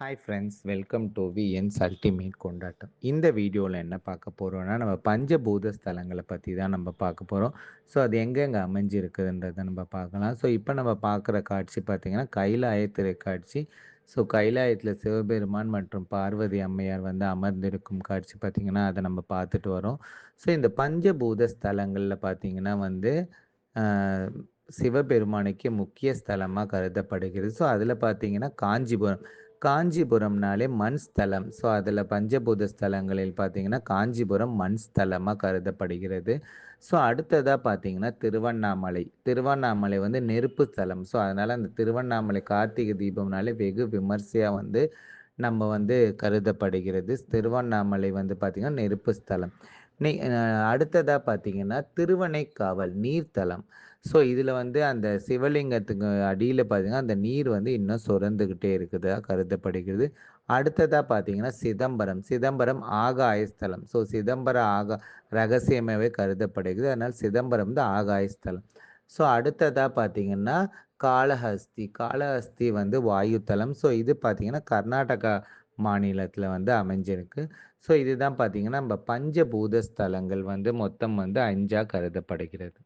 Hi friends welcome to VNS ultimate கொண்டாட்டம். இந்த வீடியோவில் என்ன பார்க்க போகிறோன்னா நம்ம பஞ்சபூத ஸ்தலங்களை பற்றி தான் நம்ம பார்க்க போகிறோம் ஸோ அது எங்கெங்கே அமைஞ்சிருக்குதுன்றதை நம்ம பார்க்கலாம். ஸோ இப்போ நம்ம பார்க்குற காட்சி பார்த்திங்கன்னா கைலாய திரைக்காட்சி. ஸோ கைலாயத்தில் சிவபெருமான் மற்றும் பார்வதி அம்மையார் வந்து அமர்ந்திருக்கும் காட்சி பார்த்திங்கன்னா அதை நம்ம பார்த்துட்டு வரோம். ஸோ இந்த பஞ்சபூத ஸ்தலங்களில் பார்த்திங்கன்னா வந்து சிவபெருமானுக்கு முக்கிய ஸ்தலமாக கருதப்படுகிறது. ஸோ அதில் பார்த்தீங்கன்னா காஞ்சிபுரம். காஞ்சிபுரம்னாலே மண் ஸ்தலம். ஸோ அதில் பஞ்சபூத ஸ்தலங்களில் பார்த்தீங்கன்னா காஞ்சிபுரம் மண் ஸ்தலமாக கருதப்படுகிறது. ஸோ அடுத்ததாக பார்த்தீங்கன்னா திருவண்ணாமலை. திருவண்ணாமலை வந்து நெருப்பு ஸ்தலம். ஸோ அதனால் அந்த திருவண்ணாமலை கார்த்திகை தீபம்னாலே வெகு விமர்சையாக வந்து நம்ம வந்து கருதப்படுகிறது. திருவண்ணாமலை வந்து பார்த்திங்கன்னா நெருப்பு ஸ்தலம். அடுத்ததாக பார்த்தீங்கன்னா திருவனைக்காவல் நீர்த்தலம். ஸோ இதில் வந்து அந்த சிவலிங்கத்துக்கு அடியில் பார்த்தீங்கன்னா அந்த நீர் வந்து இன்னும் சுரந்துக்கிட்டே இருக்குதா கருதப்படுகிறது. அடுத்ததாக பார்த்தீங்கன்னா சிதம்பரம். சிதம்பரம் ஆகாயஸ்தலம். ஸோ சிதம்பரம் ஆகா ரகசியமாகவே கருதப்படுகிறது. அதனால் சிதம்பரம் வந்து ஆகாயஸ்தலம். ஸோ அடுத்ததாக பார்த்தீங்கன்னா காளஹஸ்தி. காளஹஸ்தி வந்து வாயுத்தலம். ஸோ இது பார்த்தீங்கன்னா கர்நாடகா மாநிலத்தில் வந்து அமைஞ்சிருக்கு. ஸோ இதுதான் பார்த்தீங்கன்னா நம்ம பஞ்சபூத ஸ்தலங்கள் வந்து மொத்தம் வந்து அஞ்சாக கருதப்படுகிறது.